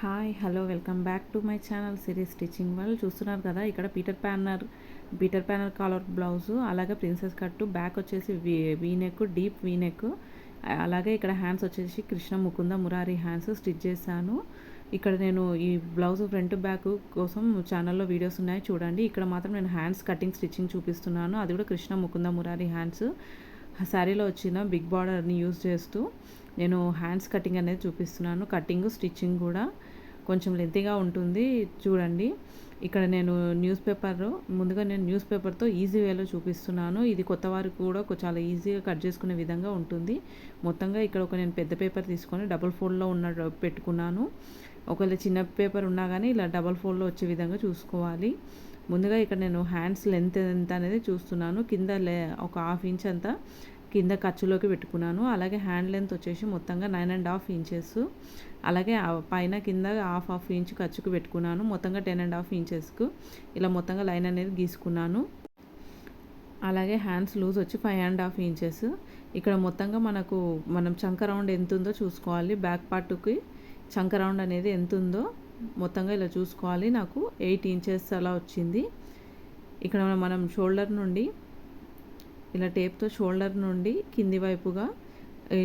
Hi hello welcome back to my channel series stitching వాళ్ళు చూస్తున్నారు కదా ఇక్కడ Peter pan Peter pan collar blouse అలాగే ప్రిన్సెస్ కట్టు బ్యాక్ వచ్చేసి V V neck deep V neck అలాగే ఇక్కడ హ్యాండ్స్ వచ్చేసి కృష్ణ ముకుంద మురారి హ్యాండ్స్ స్టిచ్ చేశాను. ఇక్కడ నేను ఈ బ్లౌజ్ ఫ్రంట్ బ్యాక్ కోసం ఛానల్లో వీడియోస్ ఉన్నాయి చూడండి. ఇక్కడ మాత్రం నేను హ్యాండ్స్ కటింగ్ స్టిచ్చింగ్ చూపిస్తున్నాను. అది కూడా కృష్ణ ముకుంద మురారి హ్యాండ్స్. శారీలో వచ్చిన బిగ్ బార్డర్ని యూజ్ చేస్తూ నేను హ్యాండ్స్ కటింగ్ అనేది చూపిస్తున్నాను కటింగ్ స్టిచ్చింగ్ కూడా. కొంచెం లెంతీగా ఉంటుంది చూడండి. ఇక్కడ నేను న్యూస్ పేపర్ ముందుగా నేను న్యూస్ పేపర్తో ఈజీ వేలో చూపిస్తున్నాను. ఇది కొత్త వారికి కూడా చాలా ఈజీగా కట్ చేసుకునే విధంగా ఉంటుంది. మొత్తంగా ఇక్కడ ఒక నేను పెద్ద పేపర్ తీసుకొని డబుల్ ఫోల్డ్లో ఉన్న పెట్టుకున్నాను. ఒకవేళ చిన్న పేపర్ ఉన్నా కానీ ఇలా డబల్ ఫోల్డ్లో వచ్చే విధంగా చూసుకోవాలి. ముందుగా ఇక్కడ నేను హ్యాండ్స్ లెంత్ ఎంత అనేది చూస్తున్నాను. కింద లే ఒక హాఫ్ ఇంచ్ అంతా కింద ఖర్చులోకి పెట్టుకున్నాను. అలాగే హ్యాండ్ లెంత్ వచ్చేసి మొత్తంగా నైన్ అండ్ హాఫ్ ఇంచెస్. అలాగే పైన కింద హాఫ్ హాఫ్ ఇంచ్ ఖర్చుకు పెట్టుకున్నాను. మొత్తంగా టెన్ అండ్ హాఫ్ ఇంచెస్కు. ఇలా మొత్తంగా లైన్ అనేది గీసుకున్నాను. అలాగే హ్యాండ్స్ లూజ్ వచ్చి ఫైవ్ అండ్ హాఫ్ ఇంచెస్. ఇక్కడ మొత్తంగా మనకు మనం చంక రౌండ్ ఎంత ఉందో చూసుకోవాలి. బ్యాక్ పార్ట్కి చంక రౌండ్ అనేది ఎంత ఉందో మొత్తంగా ఇలా చూసుకోవాలి. నాకు ఎయిట్ ఇంచెస్ అలా వచ్చింది. ఇక్కడ మనం షోల్డర్ నుండి ఇలా టేప్తో షోల్డర్ నుండి కింది వైపుగా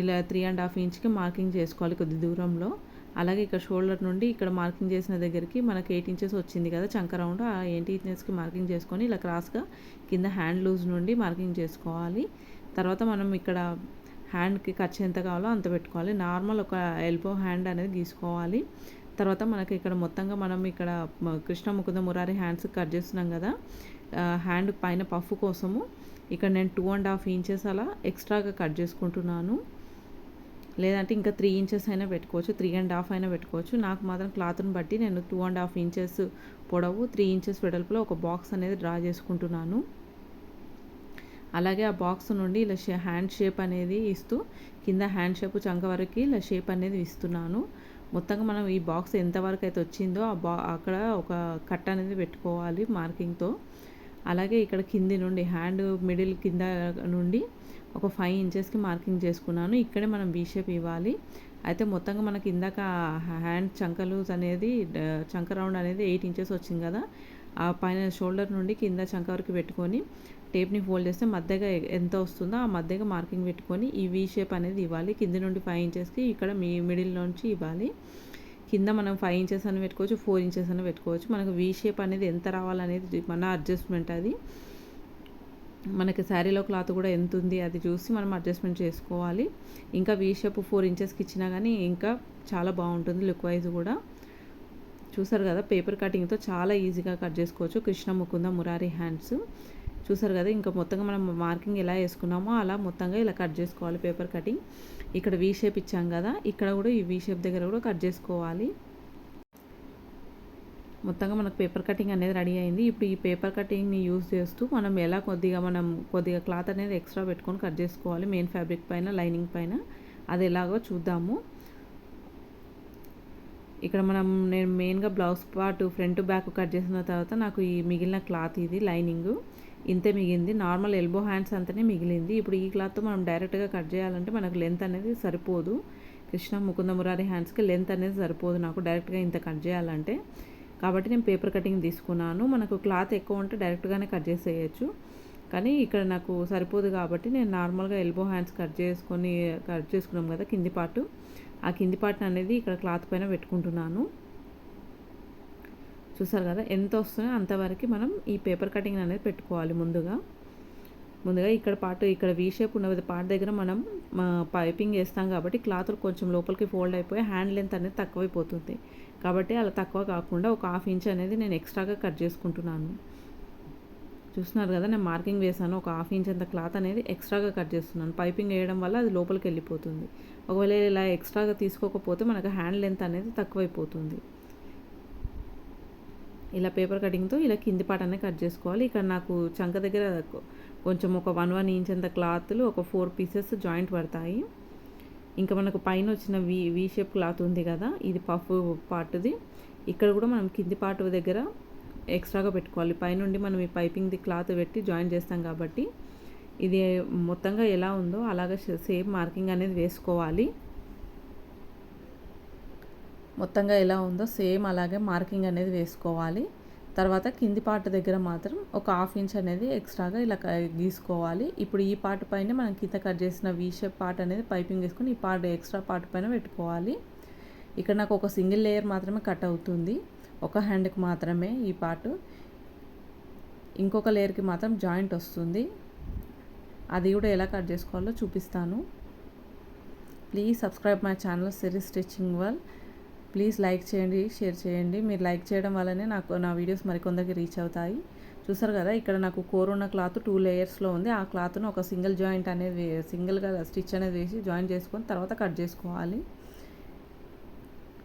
ఇలా త్రీ అండ్ హాఫ్ ఇంచ్కి మార్కింగ్ చేసుకోవాలి కొద్ది దూరంలో. అలాగే ఇక్కడ షోల్డర్ నుండి ఇక్కడ మార్కింగ్ చేసిన దగ్గరికి మనకి ఎయిట్ ఇంచెస్ వచ్చింది కదా చంక రౌండ్ ఆ ఎయిట్ ఇంచెస్కి మార్కింగ్ చేసుకొని ఇలా క్రాస్గా కింద హ్యాండ్ లూజ్ నుండి మార్కింగ్ చేసుకోవాలి. తర్వాత మనం ఇక్కడ హ్యాండ్కి ఖర్చు ఎంత కావాలో అంత పెట్టుకోవాలి. నార్మల్ ఒక ఎల్బో హ్యాండ్ అనేది గీసుకోవాలి. తర్వాత మనకి ఇక్కడ మొత్తంగా మనం ఇక్కడ కృష్ణ ముకుంద మురారి హ్యాండ్స్ కట్ చేస్తున్నాం కదా. హ్యాండ్ పైన పఫ్ కోసము ఇక్కడ నేను టూ అండ్ హాఫ్ ఇంచెస్ అలా ఎక్స్ట్రాగా కట్ చేసుకుంటున్నాను. లేదంటే ఇంకా త్రీ ఇంచెస్ అయినా పెట్టుకోవచ్చు త్రీ అండ్ హాఫ్ అయినా పెట్టుకోవచ్చు. నాకు మాత్రం క్లాత్ని బట్టి నేను టూ అండ్ హాఫ్ ఇంచెస్ పొడవు త్రీ ఇంచెస్ వెడల్పులో ఒక బాక్స్ అనేది డ్రా చేసుకుంటున్నాను. అలాగే ఆ బాక్స్ నుండి ఇలా హ్యాండ్ షేప్ అనేది ఇస్తూ కింద హ్యాండ్ షేప్ చంక వరకు ఇలా షేప్ అనేది ఇస్తున్నాను. మొత్తంగా మనం ఈ బాక్స్ ఎంతవరకు అయితే వచ్చిందో ఆ బా అక్కడ ఒక కట్ అనేది పెట్టుకోవాలి మార్కింగ్తో అలాగే ఇక్కడ కింది నుండి హ్యాండ్ మిడిల్ కింద నుండి ఒక ఫైవ్ ఇంచెస్కి మార్కింగ్ చేసుకున్నాను. ఇక్కడే మనం బీ షేప్ ఇవ్వాలి. అయితే మొత్తంగా మనకి ఇందాక హ్యాండ్ చంకలూజ్ అనేది చంక రౌండ్ అనేది ఎయిట్ ఇంచెస్ వచ్చింది కదా. ఆ పైన షోల్డర్ నుండి కింద చంక వరకు పెట్టుకొని టేప్ని ఫోల్డ్ చేస్తే మధ్యగా ఎంత వస్తుందో ఆ మధ్యగా మార్కింగ్ పెట్టుకొని ఈ వీ షేప్ అనేది ఇవ్వాలి. కింది నుండి ఫైవ్ ఇంచెస్కి ఇక్కడ మీ మిడిల్ నుంచి ఇవ్వాలి. కింద మనం ఫైవ్ ఇంచెస్ అని పెట్టుకోవచ్చు ఫోర్ ఇంచెస్ అని పెట్టుకోవచ్చు. మనకు వీ షేప్ అనేది ఎంత రావాలనేది మన అడ్జస్ట్మెంట్ అది. మనకి శారీలో క్లాత్ కూడా ఎంత ఉంది అది చూసి మనం అడ్జస్ట్మెంట్ చేసుకోవాలి. ఇంకా వీ షేప్ ఫోర్ ఇంచెస్కి ఇచ్చినా కానీ ఇంకా చాలా బాగుంటుంది లుక్ వైజ్ కూడా. చూసారు కదా పేపర్ కటింగ్తో చాలా ఈజీగా కట్ చేసుకోవచ్చు. కృష్ణ ముకుంద మురారి హ్యాండ్స్ చూసారు కదా ఇంకా మొత్తంగా మనం మార్కింగ్ ఎలా వేసుకున్నామో అలా మొత్తంగా ఇలా కట్ చేసుకోవాలి పేపర్ కటింగ్ ఇక్కడ వీ షేప్ ఇచ్చాం కదా ఇక్కడ కూడా ఈ వీ షేప్ దగ్గర కూడా కట్ చేసుకోవాలి. మొత్తంగా మనకు పేపర్ కటింగ్ అనేది రెడీ అయింది. ఇప్పుడు ఈ పేపర్ కటింగ్ని యూజ్ చేస్తూ మనం ఎలా కొద్దిగా మనం కొద్దిగా క్లాత్ అనేది ఎక్స్ట్రా పెట్టుకొని కట్ చేసుకోవాలి మెయిన్ ఫ్యాబ్రిక్ పైన లైనింగ్ పైన అది ఎలాగో చూద్దాము. ఇక్కడ మనం నేను మెయిన్గా blouse part front back cut చేసిన తర్వాత నాకు ఈ మిగిలిన క్లాత్ ఇది లైనింగ్ ఇంతే మిగిలింది. నార్మల్ ఎల్బో హ్యాండ్స్ అంతనే మిగిలింది. ఇప్పుడు ఈ క్లాత్తో మనం డైరెక్ట్గా కట్ చేయాలంటే మనకు లెంత్ అనేది సరిపోదు. కృష్ణ ముకుంద మురారి హ్యాండ్స్కి లెంత్ అనేది సరిపోదు నాకు డైరెక్ట్గా ఇంత కట్ చేయాలంటే. కాబట్టి నేను పేపర్ కటింగ్ తీసుకున్నాను. మనకు క్లాత్ ఎక్కువ ఉంటే డైరెక్ట్గానే కట్ చేసేయచ్చు. కానీ ఇక్కడ నాకు సరిపోదు కాబట్టి నేను నార్మల్గా ఎల్బో హ్యాండ్స్ కట్ చేసుకొని కట్ చేసుకున్నాం కదా కింది పార్ట్. ఆ కింది పార్ట్ అనేది ఇక్కడ క్లాత్ పైన పెట్టుకుంటున్నాను. చూసారు కదా ఎంత వస్తుందో అంతవరకు మనం ఈ పేపర్ కటింగ్ అనేది పెట్టుకోవాలి ముందుగా. ముందుగా ఇక్కడ పార్ట్ ఇక్కడ వీ షేప్ ఉన్న పార్ట్ దగ్గర మనం పైపింగ్ వేస్తాం కాబట్టి క్లాత్ కొంచెం లోపలికి ఫోల్డ్ అయిపోయి హ్యాండ్ లెంత్ అనేది తక్కువైపోతుంది. కాబట్టి అలా తక్కువ కాకుండా ఒక హాఫ్ ఇంచ్ అనేది నేను ఎక్స్ట్రాగా కట్ చేసుకుంటున్నాను. చూస్తున్నారు కదా నేను మార్కింగ్ వేసాను ఒక హాఫ్ ఇంచ్ అంత క్లాత్ అనేది ఎక్స్ట్రాగా కట్ చేస్తున్నాను. పైపింగ్ వేయడం వల్ల అది లోపలికి వెళ్ళిపోతుంది. ఒకవేళ ఇలా ఎక్స్ట్రాగా తీసుకోకపోతే మనకు హ్యాండ్ లెంత్ అనేది తక్కువైపోతుంది. ఇలా పేపర్ కటింగ్తో ఇలా కింది పాట అనేది కట్ చేసుకోవాలి. ఇక్కడ నాకు చంక దగ్గర కొంచెం ఒక వన్ వన్ ఇంచ్ అంత క్లాత్లు ఒక ఫోర్ పీసెస్ జాయింట్ పడతాయి. ఇంకా మనకు పైన వచ్చిన వి వీ షేప్ క్లాత్ ఉంది కదా ఇది పఫ్ పార్ట్ది ఇక్కడ కూడా మనం కింది పార్ట్ దగ్గర ఎక్స్ట్రాగా పెట్టుకోవాలి. పైనుండి మనం ఈ పైపింగ్ది క్లాత్ పెట్టి జాయిన్ చేస్తాం కాబట్టి ఇది మొత్తంగా ఎలా ఉందో అలాగే సేమ్ మార్కింగ్ అనేది వేసుకోవాలి. మొత్తంగా ఎలా ఉందో సేమ్ అలాగే మార్కింగ్ అనేది వేసుకోవాలి. తర్వాత కింది పార్ట్ దగ్గర మాత్రం ఒక హాఫ్ ఇంచ్ అనేది ఎక్స్ట్రాగా ఇలా గీసుకోవాలి. ఇప్పుడు ఈ పార్ట్ పైన మనం కింద కట్ చేసిన వీ షేప్ పార్ట్ అనేది పైపింగ్ వేసుకొని ఈ పార్ట్ ఎక్స్ట్రా పార్ట్ పైన పెట్టుకోవాలి. ఇక్కడ నాకు ఒక సింగిల్ లేయర్ మాత్రమే కట్ అవుతుంది. ఒక హ్యాండ్కి మాత్రమే ఈ పార్ట్. ఇంకొక లేయర్కి మాత్రం జాయింట్ వస్తుంది. అది కూడా ఎలా కట్ చేసుకోవాలో చూపిస్తాను. Please subscribe my channel Siri's stitching world please like చేయండి షేర్ చేయండి. మీరు లైక్ చేయడం వల్లనే నాకు నా వీడియోస్ మరికొందరికి రీచ్ అవుతాయి. చూసారు కదా ఇక్కడ నాకు కోర్ ఉన్న క్లాత్ టూ లేయర్స్లో ఉంది. ఆ క్లాత్ను ఒక సింగిల్ జాయింట్ అనేది సింగిల్గా స్టిచ్ అనేది వేసి జాయిన్ చేసుకొని తర్వాత కట్ చేసుకోవాలి.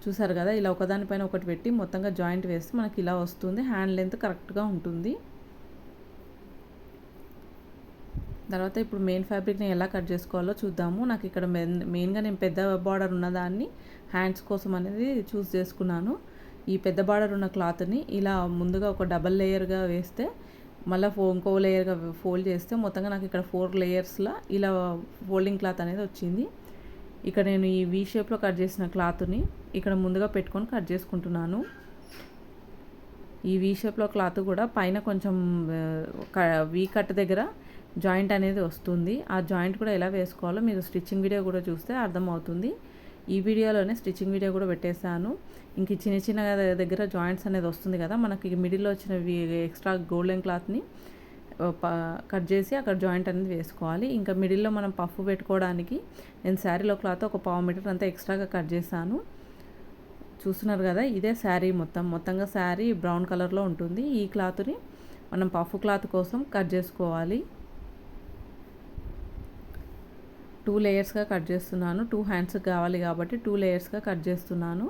చూసారు కదా ఇలా ఒకదానిపైన ఒకటి పెట్టి మొత్తంగా జాయింట్ వేస్తే మనకి ఇలా వస్తుంది. హ్యాండ్ లెంత్ కరెక్ట్గా ఉంటుంది. తర్వాత ఇప్పుడు మెయిన్ ఫ్యాబ్రిక్ని ఎలా కట్ చేసుకోవాలో చూద్దాము. నాకు ఇక్కడ మెయిన్గా నేను పెద్ద బార్డర్ ఉన్నదాన్ని హ్యాండ్స్ కోసం అనేది చూస్ చేసుకున్నాను. ఈ పెద్ద బార్డర్ ఉన్న క్లాత్ని ఇలా ముందుగా ఒక డబల్ లేయర్గా వేస్తే మళ్ళీ ఫో ఇంకో లేయర్గా ఫోల్డ్ చేస్తే మొత్తంగా నాకు ఇక్కడ ఫోర్ లేయర్స్లో ఇలా ఫోల్డింగ్ క్లాత్ అనేది వచ్చింది. ఇక్కడ నేను ఈ వీ షేప్లో కట్ చేసిన క్లాత్ని ఇక్కడ ముందుగా పెట్టుకొని కట్ చేసుకుంటున్నాను. ఈ వీ షేప్లో క్లాత్ కూడా పైన కొంచెం వీ కట్ దగ్గర జాయింట్ అనేది వస్తుంది. ఆ జాయింట్ కూడా ఎలా వేసుకోవాలో మీరు స్టిచ్చింగ్ వీడియో కూడా చూస్తే అర్థమవుతుంది. ఈ వీడియోలోనే స్టిచ్చింగ్ వీడియో కూడా పెట్టేశాను. ఇంక చిన్న చిన్న దగ్గర జాయింట్స్ అనేది వస్తుంది కదా మనకి మిడిల్లో వచ్చిన ఎక్స్ట్రా గోల్డెన్ క్లాత్ని కట్ చేసి అక్కడ జాయింట్ అనేది వేసుకోవాలి. ఇంకా మిడిల్లో మనం పఫ్ పెట్టుకోవడానికి నేను శారీలో క్లాత్ ఒక పావు మీటర్ అంతా ఎక్స్ట్రాగా కట్ చేశాను. చూస్తున్నారు కదా ఇదే శారీ మొత్తం. మొత్తంగా శారీ బ్రౌన్ కలర్లో ఉంటుంది. ఈ క్లాత్ని మనం పఫ్ క్లాత్ కోసం కట్ చేసుకోవాలి. టూ లేయర్స్గా కట్ చేస్తున్నాను. టూ హ్యాండ్స్ కావాలి కాబట్టి టూ లేయర్స్గా కట్ చేస్తున్నాను.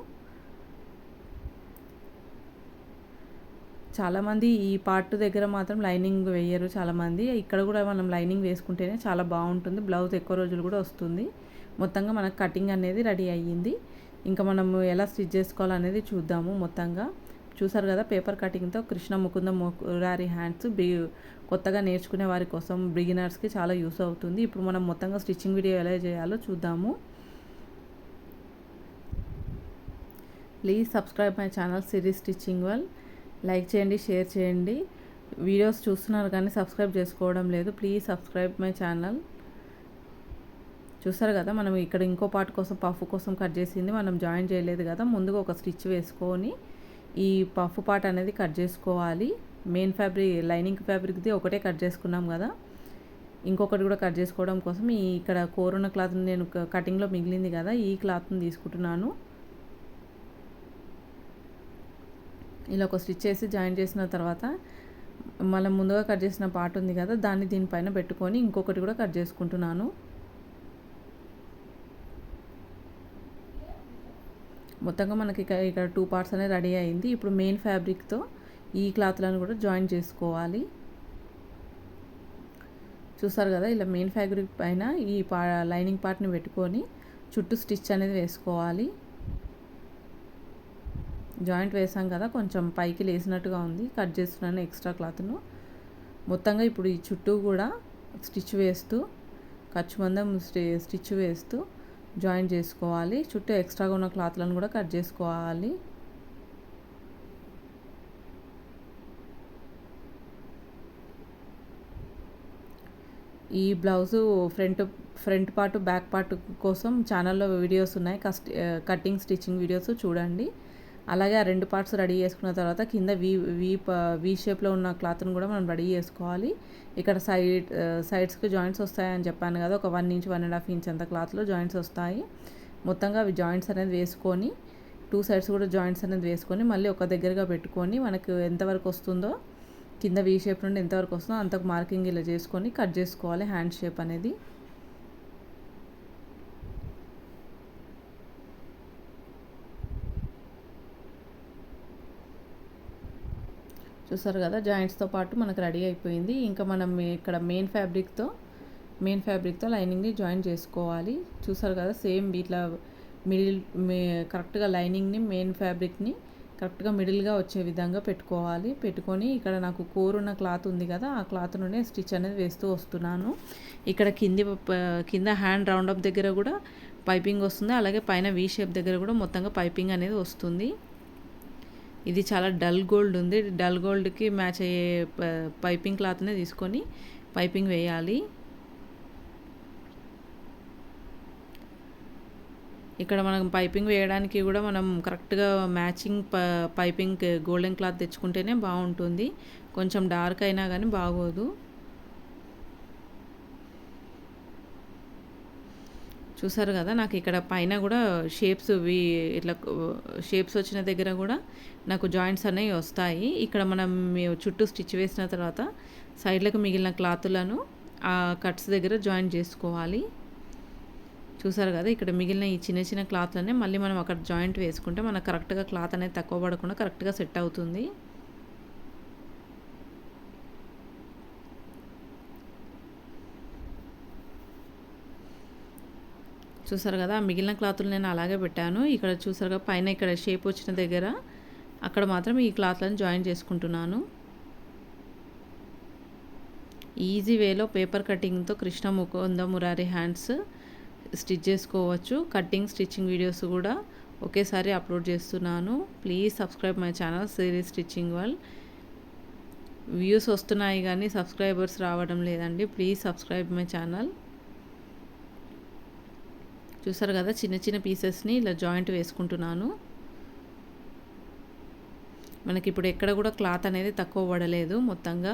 చాలామంది ఈ పార్ట్ దగ్గర మాత్రం లైనింగ్ వేయరు చాలామంది. ఇక్కడ కూడా మనం లైనింగ్ వేసుకుంటేనే చాలా బాగుంటుంది. బ్లౌజ్ ఎక్కువ రోజులు కూడా వస్తుంది. మొత్తంగా మనకు కటింగ్ అనేది రెడీ అయ్యింది. ఇంకా మనము ఎలా స్టిచ్ చేసుకోవాలనేది చూద్దాము మొత్తంగా. చూసారు కదా పేపర్ కటింగ్తో కృష్ణ ముకుంద మురారి హ్యాండ్స్ బి కొత్తగా నేర్చుకునే వారి కోసం బిగినర్స్కి చాలా యూస్ అవుతుంది. ఇప్పుడు మనం మొత్తంగా స్టిచ్చింగ్ వీడియో ఎలా చేయాలో చూద్దాము. Please subscribe my channel Siri's stitching world like చేయండి షేర్ చేయండి. వీడియోస్ చూస్తున్నారు కానీ సబ్స్క్రైబ్ చేసుకోవడం లేదు. Please subscribe my channel. చూసారు కదా మనం ఇక్కడ ఇంకో పార్ట్ కోసం పఫ్ కోసం కట్ చేసింది. మనం జాయిన్ చేయలేదు కదా ముందుగా ఒక స్టిచ్ వేసుకొని ఈ పఫ్ పార్ట్ అనేది కట్ చేసుకోవాలి. మెయిన్ ఫ్యాబ్రిక్ లైనింగ్ ఫ్యాబ్రిక్ది ఒకటే కట్ చేసుకున్నాం కదా. ఇంకొకటి కూడా కట్ చేసుకోవడం కోసం ఈ ఇక్కడ కోరున్న క్లాత్ నేను కటింగ్లో మిగిలింది కదా ఈ క్లాత్ని తీసుకుంటున్నాను. ఇలా ఒక స్టిచ్ చేసి జాయిన్ చేసిన తర్వాత మళ్ళీ ముందుగా కట్ చేసిన పార్ట్ ఉంది కదా దాన్ని దీనిపైన పెట్టుకొని ఇంకొకటి కూడా కట్ చేసుకుంటున్నాను. మొత్తంగా మనకి ఇక్కడ టూ పార్ట్స్ అనేది రెడీ అయింది. ఇప్పుడు మెయిన్ ఫ్యాబ్రిక్తో ఈ క్లాత్లను కూడా జాయిన్ చేసుకోవాలి. చూస్తారు కదా ఇలా మెయిన్ ఫ్యాబ్రిక్ పైన ఈ పా లైనింగ్ పార్ట్ని పెట్టుకొని చుట్టూ స్టిచ్ అనేది వేసుకోవాలి. జాయింట్ వేసాం కదా కొంచెం పైకి లేసినట్టుగా ఉంది. కట్ చేస్తున్నాను ఎక్స్ట్రా క్లాత్ను మొత్తంగా ఇప్పుడు ఈ చుట్టూ కూడా స్టిచ్ వేస్తూ ఖర్చు మందం స్టిచ్ వేస్తూ జాయిన్ చేసుకోవాలి. చుట్టూ ఎక్స్ట్రాగా ఉన్న క్లాత్లను కూడా కట్ చేసుకోవాలి. ఈ blouse front front part back part కోసం ఛానల్లో వీడియోస్ ఉన్నాయి. కస్ట్ కటింగ్ స్టిచ్చింగ్ వీడియోస్ చూడండి. అలాగే ఆ రెండు పార్ట్స్ రెడీ చేసుకున్న తర్వాత కింద వీ వీ వీ షేప్లో ఉన్న క్లాత్ని కూడా మనం రెడీ చేసుకోవాలి. ఇక్కడ సైడ్ సైడ్స్కి జాయింట్స్ వస్తాయని చెప్పాను కదా ఒక one inch one and half inch అంత క్లాత్లో జాయింట్స్ వస్తాయి. మొత్తంగా అవి జాయింట్స్ అనేది వేసుకొని టూ సైడ్స్ కూడా జాయింట్స్ అనేది వేసుకొని మళ్ళీ ఒక దగ్గరగా పెట్టుకొని మనకు ఎంతవరకు వస్తుందో కింద వీ షేప్ నుండి ఎంతవరకు వస్తుందో అంతకు మార్కింగ్ ఇలా చేసుకొని కట్ చేసుకోవాలి హ్యాండ్ షేప్ అనేది. చూసారు కదా జాయింట్స్తో పాటు మనకు రెడీ అయిపోయింది. ఇంకా మనం ఇక్కడ మెయిన్ ఫ్యాబ్రిక్తో మెయిన్ ఫ్యాబ్రిక్తో లైనింగ్ని జాయిన్ చేసుకోవాలి. చూసారు కదా సేమ్ ఇట్లా మిడిల్ కరెక్ట్గా లైనింగ్ని మెయిన్ ఫ్యాబ్రిక్ని కరెక్ట్గా మిడిల్గా వచ్చే విధంగా పెట్టుకోవాలి. పెట్టుకొని ఇక్కడ నాకు కోరున్న క్లాత్ ఉంది కదా ఆ క్లాత్ నుండి స్టిచ్ అనేది వేస్తూ వస్తున్నాను. ఇక్కడ కింది కింద హ్యాండ్ రౌండప్ దగ్గర కూడా పైపింగ్ వస్తుంది. అలాగే పైన వీ షేప్ దగ్గర కూడా మొత్తంగా పైపింగ్ అనేది వస్తుంది. ఇది చాలా డల్ గోల్డ్ ఉంది. డల్ గోల్డ్కి మ్యాచ్ అయ్యే పైపింగ్ క్లాత్నే తీసుకొని పైపింగ్ వేయాలి. ఇక్కడ మనం పైపింగ్ వేయడానికి కూడా మనం కరెక్ట్గా మ్యాచింగ్ ప పైపింగ్ గోల్డెన్ క్లాత్ తెచ్చుకుంటేనే బాగుంటుంది. కొంచెం డార్క్ అయినా కానీ బాగోదు. చూసారు కదా నాకు ఇక్కడ పైన కూడా షేప్స్ ఇట్లా షేప్స్ వచ్చిన దగ్గర కూడా నాకు జాయింట్స్ అనేవి వస్తాయి. ఇక్కడ మనం చుట్టూ స్టిచ్ వేసిన తర్వాత సైడ్లకు మిగిలిన క్లాతులను ఆ కట్స్ దగ్గర జాయింట్ చేసుకోవాలి. చూసారు కదా ఇక్కడ మిగిలిన ఈ చిన్న చిన్న క్లాత్లనే మళ్ళీ మనం అక్కడ జాయింట్ వేసుకుంటే మనకు కరెక్ట్గా క్లాత్ అనేది తక్కువ పడకుండా కరెక్ట్గా సెట్ అవుతుంది. చూసారు కదా మిగిలిన క్లాతులు నేను అలాగే పెట్టాను. ఇక్కడ చూసారు కదా పైన ఇక్కడ షేప్ వచ్చిన దగ్గర అక్కడ మాత్రం ఈ క్లాత్లను జాయిన్ చేసుకుంటున్నాను. ఈజీ వేలో పేపర్ కటింగ్తో కృష్ణ ముకుంద మురారి హ్యాండ్స్ స్టిచ్ చేసుకోవచ్చు. కటింగ్ స్టిచ్చింగ్ వీడియోస్ కూడా ఒకేసారి అప్లోడ్ చేస్తున్నాను. Please subscribe my channel Siri's stitching world views వస్తున్నాయి కానీ సబ్స్క్రైబర్స్ రావడం లేదండి. Please subscribe my channel. చూసారు కదా చిన్న చిన్న పీసెస్ని ఇలా జాయింట్ వేసుకుంటున్నాను. మనకి ఇప్పుడు ఎక్కడ కూడా క్లాత్ అనేది తక్కువ పడలేదు మొత్తంగా.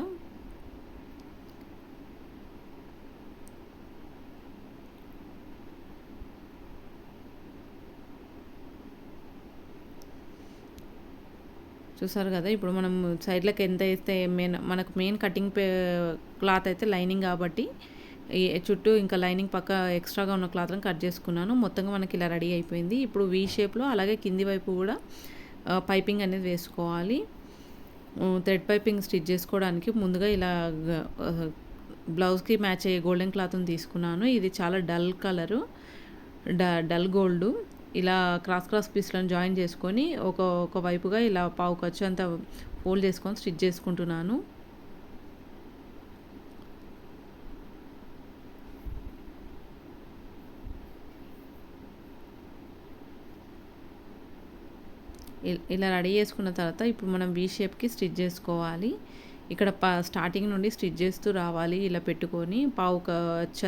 చూసారు కదా ఇప్పుడు మనం సైడ్లకు ఎంత వేస్తే మెయిన్ మనకు మెయిన్ కటింగ్ క్లాత్ అయితే లైనింగ్ కాబట్టి ఈ చుట్టూ ఇంకా లైనింగ్ పక్క ఎక్స్ట్రాగా ఉన్న క్లాత్లను కట్ చేసుకున్నాను. మొత్తంగా మనకి ఇలా రెడీ అయిపోయింది. ఇప్పుడు వీ షేప్లో అలాగే కింది వైపు కూడా పైపింగ్ అనేది వేసుకోవాలి. థ్రెడ్ పైపింగ్ స్టిచ్ చేసుకోవడానికి ముందుగా ఇలా బ్లౌజ్కి మ్యాచ్ అయ్యే గోల్డెన్ క్లాత్ని తీసుకున్నాను. ఇది చాలా డల్ కలరు డ డల్ గోల్డ్ ఇలా క్రాస్ క్రాస్ పీస్లను జాయిన్ చేసుకొని ఒక ఒక వైపుగా ఇలా పావు ఖర్చు అంత ఫోల్డ్ చేసుకొని స్టిచ్ చేసుకుంటున్నాను. ఇలా రెడీ చేసుకున్న తర్వాత ఇప్పుడు మనం వీ షేప్కి స్టిచ్ చేసుకోవాలి. ఇక్కడ ప స్టార్టింగ్ నుండి స్టిచ్ చేస్తూ రావాలి. ఇలా పెట్టుకొని పావు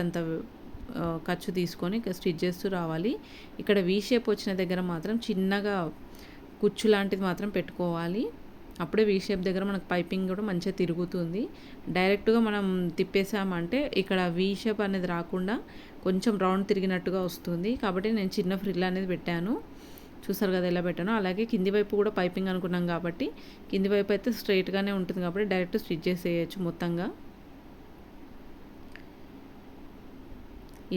అంత ఖర్చు తీసుకొని స్టిచ్ చేస్తూ రావాలి. ఇక్కడ వీ షేప్ వచ్చిన దగ్గర మాత్రం చిన్నగా కుచ్చు లాంటిది మాత్రం పెట్టుకోవాలి. అప్పుడే వీ షేప్ దగ్గర మనకు పైపింగ్ కూడా మంచిగా తిరుగుతుంది. డైరెక్ట్గా మనం తిప్పేసామంటే ఇక్కడ వీ షేప్ అనేది రాకుండా కొంచెం రౌండ్ తిరిగినట్టుగా వస్తుంది. కాబట్టి నేను చిన్న ఫ్రిల్ అనేది పెట్టాను. చూసారు కదా ఎలా పెట్టాను? అలాగే కింది వైపు కూడా పైపింగ్ అనుకున్నాం కాబట్టి కింది వైపు అయితే స్ట్రైట్గానే ఉంటుంది కాబట్టి డైరెక్ట్ స్టిచ్ చేసేయచ్చు మొత్తంగా.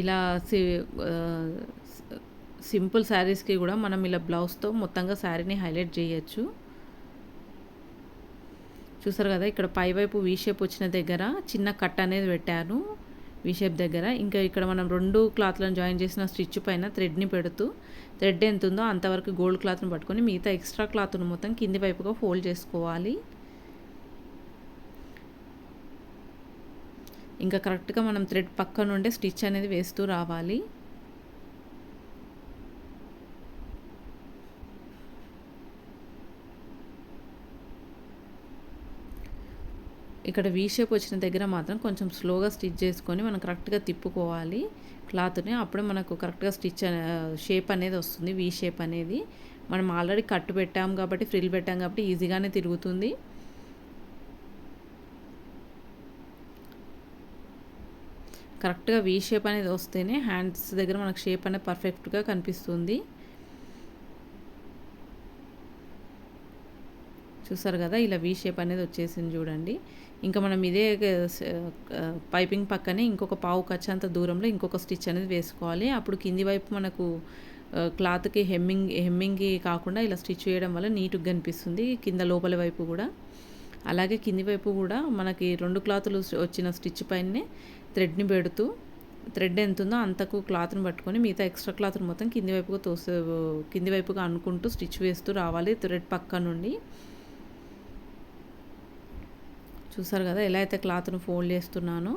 ఇలా సింపుల్ శారీస్కి కూడా మనం ఇలా బ్లౌజ్తో మొత్తంగా శారీని హైలైట్ చేయొచ్చు. చూసారు కదా ఇక్కడ పై వైపు వీ షేప్ వచ్చిన దగ్గర చిన్న కట్ అనేది పెట్టాను. విషేప్ దగ్గర. ఇంకా ఇక్కడ మనం రెండు క్లాత్లను జాయిన్ చేసిన స్టిచ్ పైన థ్రెడ్ని పెడుతూ థ్రెడ్ ఎంత ఉందో అంతవరకు గోల్డ్ క్లాత్ని పట్టుకొని మిగతా ఎక్స్ట్రా క్లాత్ను మొత్తం కింది వైపుగా ఫోల్డ్ చేసుకోవాలి. ఇంకా కరెక్ట్గా మనం థ్రెడ్ పక్క నుండే స్టిచ్ అనేది వేస్తూ రావాలి. ఇక్కడ వీ షేప్ వచ్చిన దగ్గర మాత్రం కొంచెం స్లోగా స్టిచ్ చేసుకొని మనం కరెక్ట్గా తిప్పుకోవాలి క్లాత్ని అప్పుడే మనకు కరెక్ట్గా స్టిచ్ షేప్ అనేది వస్తుంది వీ షేప్ అనేది. మనం ఆల్రెడీ కట్టు పెట్టాం కాబట్టి ఫ్రిల్ పెట్టాం కాబట్టి ఈజీగానే తిరుగుతుంది. కరెక్ట్గా వీ షేప్ అనేది వస్తేనే హ్యాండ్స్ దగ్గర మనకు షేప్ అనేది పర్ఫెక్ట్గా కనిపిస్తుంది. చూసారు కదా ఇలా వీ షేప్ అనేది వచ్చేసింది చూడండి. ఇంకా మనం ఇదే పైపింగ్ పక్కనే ఇంకొక పావు అంత దూరంలో ఇంకొక స్టిచ్ అనేది వేసుకోవాలి. అప్పుడు కింది వైపు మనకు క్లాత్కి హెమ్మింగ్ హెమ్మింగ్కి కాకుండా ఇలా స్టిచ్ చేయడం వల్ల నీట్గా కనిపిస్తుంది కింద లోపల వైపు కూడా. అలాగే కింది వైపు కూడా మనకి రెండు క్లాతులు వచ్చిన స్టిచ్ పైనే థ్రెడ్ని పెడుతూ థ్రెడ్ ఎంత ఉందో అంతకు క్లాత్ని పట్టుకొని మిగతా ఎక్స్ట్రా క్లాత్ని మొత్తం కింది వైపుగా తోసే కింది వైపుగా అనుకుంటూ స్టిచ్ వేస్తూ రావాలి థ్రెడ్ పక్క నుండి. చూసారు కదా ఎలా అయితే క్లాత్ను ఫోల్డ్ చేస్తున్నానో.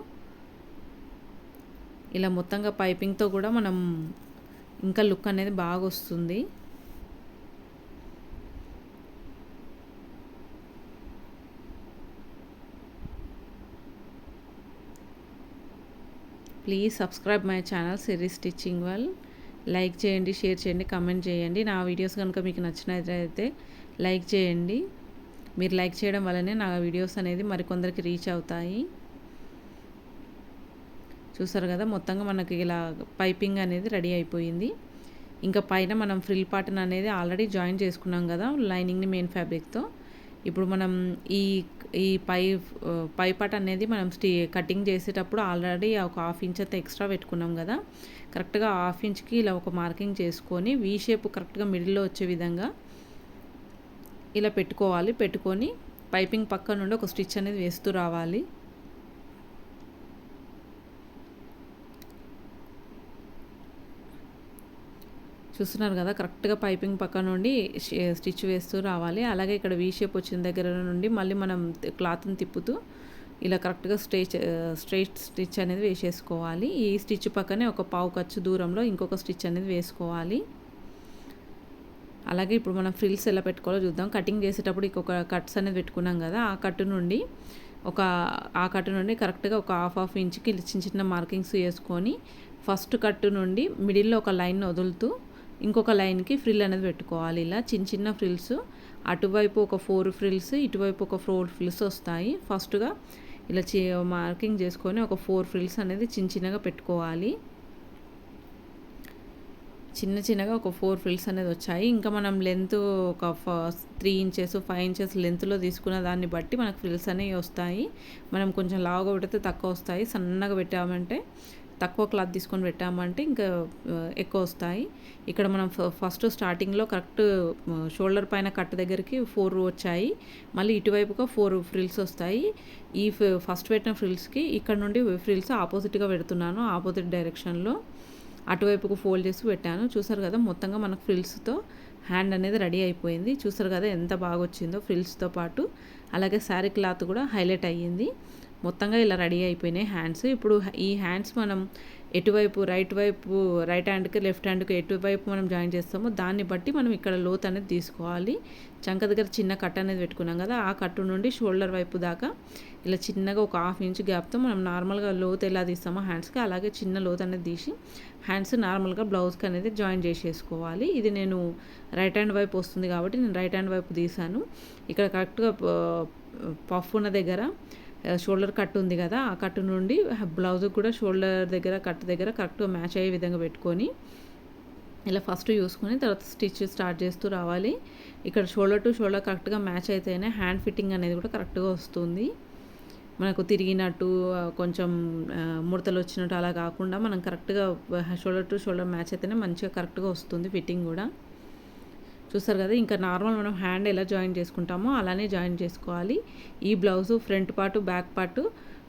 ఇలా మొత్తంగా పైపింగ్తో కూడా మనం ఇంకా లుక్ అనేది బాగా వస్తుంది please subscribe my channel Siri stitching world like చేయండి షేర్ చేయండి కమెంట్ చేయండి. నా వీడియోస్ కనుక మీకు నచ్చినట్లయితే లైక్ చేయండి. మీరు లైక్ చేయడం వల్లనే నా వీడియోస్ అనేది మరికొందరికి రీచ్ అవుతాయి. చూసారు కదా మొత్తంగా మనకి ఇలా పైపింగ్ అనేది రెడీ అయిపోయింది. ఇంకా పైన మనం ఫ్రిల్ పాటన్ అనేది ఆల్రెడీ జాయిన్ చేసుకున్నాం కదా లైనింగ్ని మెయిన్ ఫ్యాబ్రిక్తో. ఇప్పుడు మనం ఈ ఈ పై పై పాట అనేది మనం స్టీ కటింగ్ చేసేటప్పుడు ఆల్రెడీ ఒక హాఫ్ ఇంచ్ అయితే ఎక్స్ట్రా పెట్టుకున్నాం కదా. కరెక్ట్గా హాఫ్ ఇంచ్కి ఇలా ఒక మార్కింగ్ చేసుకొని వీ షేప్ కరెక్ట్గా మిడిల్లో వచ్చే విధంగా ఇలా పెట్టుకోవాలి. పెట్టుకొని పైపింగ్ పక్క నుండి ఒక స్టిచ్ అనేది వేస్తూ రావాలి. చూస్తున్నారు కదా కరెక్ట్గా పైపింగ్ పక్క నుండి స్టిచ్ వేస్తూ రావాలి. అలాగే ఇక్కడ వీ షేప్ వచ్చిన దగ్గర నుండి మళ్ళీ మనం క్లాత్ని తిప్పుతూ ఇలా కరెక్ట్గా స్ట్రేచ్ స్ట్రైట్ స్టిచ్ అనేది వేసేసుకోవాలి. ఈ స్టిచ్ పక్కనే ఒక పావు ఖర్చు దూరంలో ఇంకొక స్టిచ్ అనేది వేసుకోవాలి. అలాగే ఇప్పుడు మనం ఫ్రిల్స్ ఎలా పెట్టుకోవాలో చూద్దాం. కటింగ్ చేసేటప్పుడు ఇంకొక కట్స్ అనేది పెట్టుకున్నాం కదా ఆ కట్టు నుండి ఒక ఆ కట్టు నుండి కరెక్ట్గా ఒక హాఫ్ హాఫ్ ఇంచ్కి చిన్న చిన్న మార్కింగ్స్ వేసుకొని ఫస్ట్ కట్టు నుండి మిడిల్లో ఒక లైన్ వదులుతూ ఇంకొక లైన్కి ఫ్రిల్ అనేది పెట్టుకోవాలి. ఇలా చిన్న చిన్న ఫ్రిల్స్ అటువైపు ఒక ఫోర్ ఫ్రిల్స్ ఇటువైపు ఒక ఫోర్ ఫ్రిల్స్ వస్తాయి. ఫస్ట్గా ఇలా మార్కింగ్ చేసుకొని ఒక ఫోర్ ఫ్రిల్స్ అనేది చిన్న చిన్నగా పెట్టుకోవాలి. చిన్న చిన్నగా ఒక ఫోర్ ఫ్రిల్స్ అనేది వచ్చాయి. ఇంకా మనం లెంత్ ఒక త్రీ ఇంచెస్ ఫైవ్ ఇంచెస్ లెంత్లో తీసుకున్న దాన్ని బట్టి మనకు ఫ్రిల్స్ అనేవి వస్తాయి. మనం కొంచెం లావుగా పెడితే తక్కువ వస్తాయి. సన్నగా పెట్టామంటే తక్కువ క్లాత్ తీసుకొని పెట్టామంటే ఇంకా ఎక్కువ వస్తాయి. ఇక్కడ మనం ఫస్ట్ స్టార్టింగ్లో కరెక్ట్ షోల్డర్ పైన కట్ దగ్గరికి ఫోర్ వచ్చాయి. మళ్ళీ ఇటువైపుగా ఫోర్ ఫ్రిల్స్ వస్తాయి. ఈ ఫస్ట్ పెట్టిన ఫ్రిల్స్కి ఇక్కడ నుండి ఫ్రిల్స్ ఆపోజిట్గా పెడుతున్నాను. ఆపోజిట్ డైరెక్షన్లో. అటువైపుకు ఫోల్డ్ చేసి పెట్టాను. చూసారు కదా మొత్తంగా మనకు ఫ్రిల్స్తో హ్యాండ్ అనేది రెడీ అయిపోయింది. చూసారు కదా ఎంత బాగా వచ్చిందో ఫ్రిల్స్తో పాటు. అలాగే శారీ క్లాత్ కూడా హైలైట్ అయ్యింది. మొత్తంగా ఇలా రెడీ అయిపోయినాయి హ్యాండ్స్. ఇప్పుడు ఈ హ్యాండ్స్ మనం ఎటువైపు రైట్ వైపు రైట్ హ్యాండ్కి లెఫ్ట్ హ్యాండ్కి ఎటువైపు మనం జాయిన్ చేస్తామో దాన్ని బట్టి మనం ఇక్కడ లోత్ అనేది తీసుకోవాలి. చంక దగ్గర చిన్న కట్ అనేది పెట్టుకున్నాం కదా ఆ కట్టు నుండి షోల్డర్ వైపు దాకా ఇలా చిన్నగా ఒక హాఫ్ ఇంచ్ గ్యాప్తో మనం నార్మల్గా లోత్ ఎలా తీస్తామో హ్యాండ్స్కి అలాగే చిన్న లోత్ అనేది తీసి హ్యాండ్స్ నార్మల్గా బ్లౌజ్కి అనేది జాయిన్ చేసేసుకోవాలి. ఇది నేను రైట్ హ్యాండ్ వైపు వస్తుంది కాబట్టి నేను రైట్ హ్యాండ్ వైపు తీసాను. ఇక్కడ కరెక్ట్గా పఫ్ ఉన్న దగ్గర షోల్డర్ కట్ ఉంది కదా ఆ కట్ నుండి బ్లౌజ్ కూడా షోల్డర్ దగ్గర కట్ దగ్గర కరెక్ట్గా మ్యాచ్ అయ్యే విధంగా పెట్టుకొని ఇలా ఫస్ట్ చూసుకొని తర్వాత స్టిచ్ స్టార్ట్ చేస్తూ రావాలి. ఇక్కడ షోల్డర్ టు షోల్డర్ కరెక్ట్గా మ్యాచ్ అయితేనే హ్యాండ్ ఫిట్టింగ్ అనేది కూడా కరెక్ట్గా వస్తుంది. మనకు తిరిగినట్టు కొంచెం ముడతలు వచ్చినట్టు అలా కాకుండా మనం కరెక్ట్గా షోల్డర్ టు షోల్డర్ మ్యాచ్ అయితేనే మంచిగా కరెక్ట్గా వస్తుంది ఫిట్టింగ్ కూడా. చూస్తారు కదా ఇంకా నార్మల్ మనం హ్యాండ్ ఎలా జాయిన్ చేసుకుంటామో అలానే జాయిన్ చేసుకోవాలి. ఈ blouse front part back part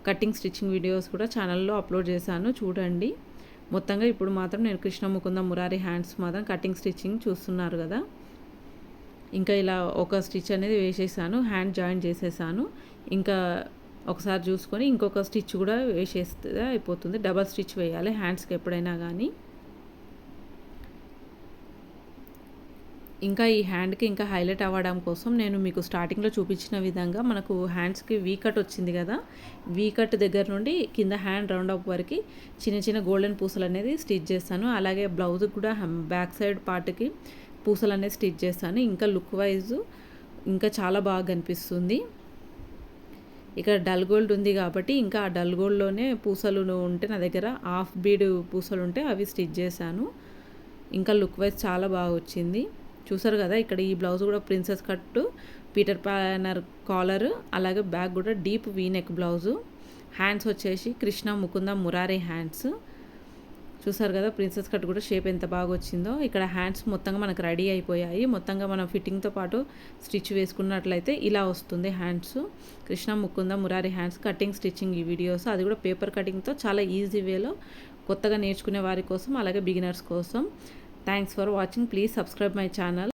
cutting stitching videos కూడా ఛానల్లో అప్లోడ్ చేశాను చూడండి. మొత్తంగా ఇప్పుడు మాత్రం నేను కృష్ణ ముకుంద మురారి హ్యాండ్స్ మాత్రం కటింగ్ స్టిచ్చింగ్ చూస్తున్నారు కదా. ఇంకా ఇలా ఒక స్టిచ్ అనేది వేసేసాను హ్యాండ్ జాయిన్ చేసేసాను. ఇంకా ఒకసారి చూసుకొని ఇంకొక స్టిచ్ కూడా వేసేస్తే అయిపోతుంది. డబల్ స్టిచ్ వేయాలి హ్యాండ్స్కి ఎప్పుడైనా కానీ ఇంకా ఈ హ్యాండ్కి ఇంకా హైలైట్ అవ్వడం కోసం నేను మీకు స్టార్టింగ్లో చూపించిన విధంగా మనకు హ్యాండ్స్కి వీ కట్ వచ్చింది కదా వీ కట్ దగ్గర నుండి కింద హ్యాండ్ రౌండ్ అప్ వరకు చిన్న చిన్న గోల్డెన్ పూసలు అనేది స్టిచ్ చేస్తాను. అలాగే బ్లౌజ్ కూడా బ్యాక్ సైడ్ పార్ట్కి పూసలు అనేది స్టిచ్ చేస్తాను. ఇంకా లుక్ వైజ్ ఇంకా చాలా బాగా కనిపిస్తుంది. ఇక్కడ డల్ గోల్డ్ ఉంది కాబట్టి ఇంకా ఆ డల్ గోల్డ్లోనే పూసలు ఉంటే నా దగ్గర హాఫ్ బీడ్ పూసలు ఉంటే అవి స్టిచ్ చేశాను. ఇంకా లుక్ వైజ్ చాలా బాగా వచ్చింది. చూసారు కదా ఇక్కడ ఈ బ్లౌజ్ కూడా princess cut Peter pan collar అలాగే బ్యాక్ కూడా deep V neck blouse. Hands వచ్చేసి కృష్ణ ముకుంద మురారి హ్యాండ్స్. చూసారు కదా ప్రిన్సెస్ కట్ కూడా షేప్ ఎంత బాగా వచ్చిందో. ఇక్కడ హ్యాండ్స్ మొత్తంగా మనకు రెడీ అయిపోయాయి. మొత్తంగా మనం ఫిట్టింగ్తో పాటు స్టిచ్ వేసుకున్నట్లయితే ఇలా వస్తుంది hands. Krishna Mukunda Murari hands cutting stitching ఈ వీడియోస్. అది కూడా పేపర్ కటింగ్తో చాలా ఈజీ వేలో కొత్తగా నేర్చుకునే వారి కోసం అలాగే బిగినర్స్ కోసం. Thanks for watching please subscribe my channel